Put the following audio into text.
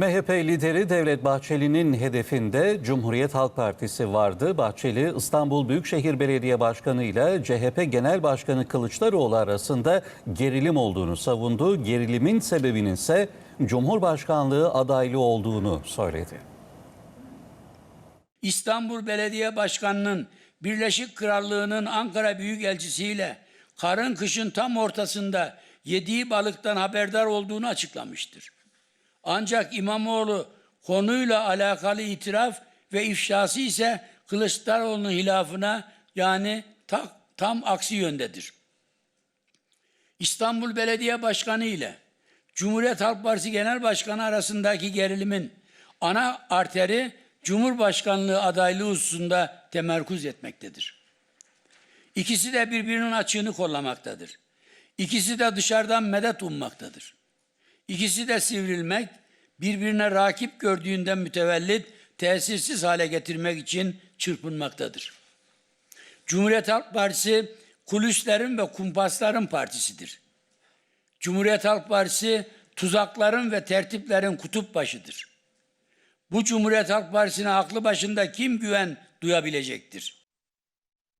MHP lideri Devlet Bahçeli'nin hedefinde Cumhuriyet Halk Partisi vardı. Bahçeli İstanbul Büyükşehir Belediye Başkanı ile CHP Genel Başkanı Kılıçdaroğlu arasında gerilim olduğunu savundu. Gerilimin sebebinin ise Cumhurbaşkanlığı adaylı olduğunu söyledi. İstanbul Belediye Başkanı'nın Birleşik Krallığı'nın Ankara Büyükelçisiyle karın kışın tam ortasında yediği balıktan haberdar olduğunu açıklamıştır. Ancak İmamoğlu konuyla alakalı itiraf ve ifşası ise Kılıçdaroğlu'nun hilafına yani ta- tam aksi yöndedir. İstanbul Belediye Başkanı ile Cumhuriyet Halk Partisi Genel Başkanı arasındaki gerilimin ana arteri Cumhurbaşkanlığı adaylığı hususunda temerkuz etmektedir. İkisi de birbirinin açığını kollamaktadır. İkisi de dışarıdan medet ummaktadır. İkisi de sivrilmek, birbirine rakip gördüğünden mütevellit tesirsiz hale getirmek için çırpınmaktadır. Cumhuriyet Halk Partisi kulislerin ve kumpasların partisidir. Cumhuriyet Halk Partisi tuzakların ve tertiplerin kutup başıdır. Bu Cumhuriyet Halk Partisi'ne aklı başında kim güven duyabilecektir?